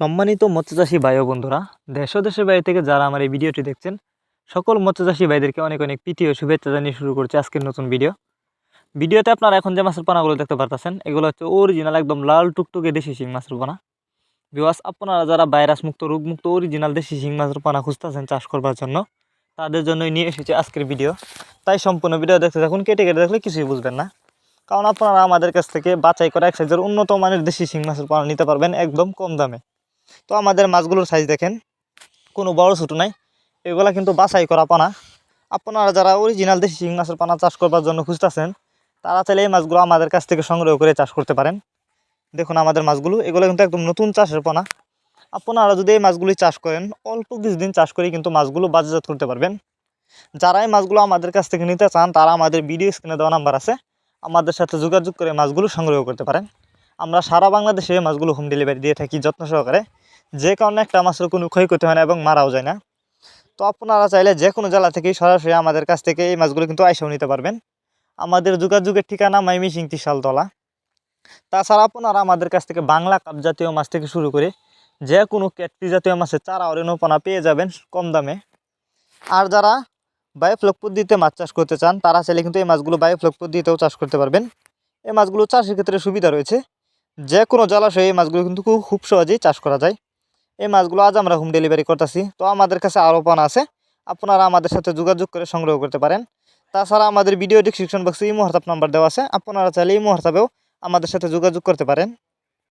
সম্মানিত মৎস্যচাষী ভাই ও বন্ধুরা, দেশ দেশের বাইরে থেকে যারা আমার এই ভিডিওটি দেখছেন, সকল মৎস্যচাষী ভাইদেরকে অনেক অনেক প্রীতি ও শুভেচ্ছা জানিয়ে শুরু করছে আজকের নতুন ভিডিও। ভিডিওতে আপনারা এখন যে মাছের পানাগুলো দেখতে পারতেছেন, এগুলো হচ্ছে অরিজিনাল একদম লাল টুকটুকে দেশি শিং মাছের পানা। বিওয়াস আপনারা যারা ভাইরাস মুক্ত, রোগ মুক্ত অরিজিনাল দেশি শিং মাছের পানা খুঁজতেছেন চাষ করবার জন্য, তাদের জন্যই নিয়ে এসেছে আজকের ভিডিও। তাই সম্পূর্ণ ভিডিও দেখতে থাকুন, কেটে কেটে দেখলে কিছুই বুঝবেন না। কারণ আপনারা আমাদের কাছ থেকে বাছাই করা এক সাইজের উন্নত মানের দেশি শিং মাছের পানা নিতে পারবেন একদম কম দামে। তো আমাদের মাছগুলোর সাইজ দেখেন, কোনো বড় ছোটো নাই। এগুলা কিন্তু বাছাই করা পানা। আপনারা যারা অরিজিনাল দেশি শিং মাছের পানা চাষ করবার জন্য খুঁজতেছেন, তারা চাইলে এই মাছগুলো আমাদের কাছ থেকে সংগ্রহ করে চাষ করতে পারেন। দেখুন আমাদের মাছগুলো, এগুলো কিন্তু একদম নতুন চাষের পানা। আপনারা যদি এই মাছগুলি চাষ করেন, অল্প কিছুদিন চাষ করে কিন্তু মাছগুলো বাজারজাত করতে পারবেন। যারা এই মাছগুলো আমাদের কাছ থেকে নিতে চান, তারা আমাদের ভিডিও স্ক্রিনে দেওয়া নাম্বার আছে। আমাদের সাথে যোগাযোগ করে মাছগুলো সংগ্রহ করতে পারেন। আমরা সারা বাংলাদেশে মাছগুলো হোম ডেলিভারি দিয়ে থাকি, যত্ন সহকারে। যে কারণে একটা মাছের কোনো ক্ষয়ক্ষতি হয় না এবং মারাও যায় না। তো আপনারা চাইলে যে কোনো জেলা থেকেই সরাসরি আমাদের কাছ থেকে এই মাছগুলো কিন্তু আইসাও নিতে পারবেন। আমাদের যোগাযোগের ঠিকানা মাইমিসিং তিশালতলা তাছাড়া আপনারা আমাদের কাছ থেকে বাংলা কাপ জাতীয় মাছ থেকে শুরু করে যে কোনো ক্যাটরি জাতীয় মাছের চারা অরেনোপনা পেয়ে যাবেন কম দামে। আর যারা বায়োফ্লক পদ্ধতিতে মাছ চাষ করতে চান, তারা চাইলে কিন্তু এই মাছগুলো বায়োফ্লক পদ্ধতিতেও চাষ করতে পারবেন। এই মাছগুলো চাষের ক্ষেত্রে সুবিধা রয়েছে। যে কোনো জলাশয়ে এই মাছগুলো কিন্তু খুব সহজেই চাষ করা যায়। এই মাছগুলো আজ আমরা হোম ডেলিভারি করতেছি। তো আমাদের কাছে আরও পান আছে। আপনারা আমাদের সাথে যোগাযোগ করে সংগ্রহ করতে পারেন। তাছাড়া আমাদের ভিডিও ডিসক্রিপশন বক্সে ইমো হোয়াটসঅ্যাপ নাম্বার দেওয়া আছে। আপনারা চাইলে ইমো হোয়াটসঅ্যাপেও আমাদের সাথে যোগাযোগ করতে পারেন।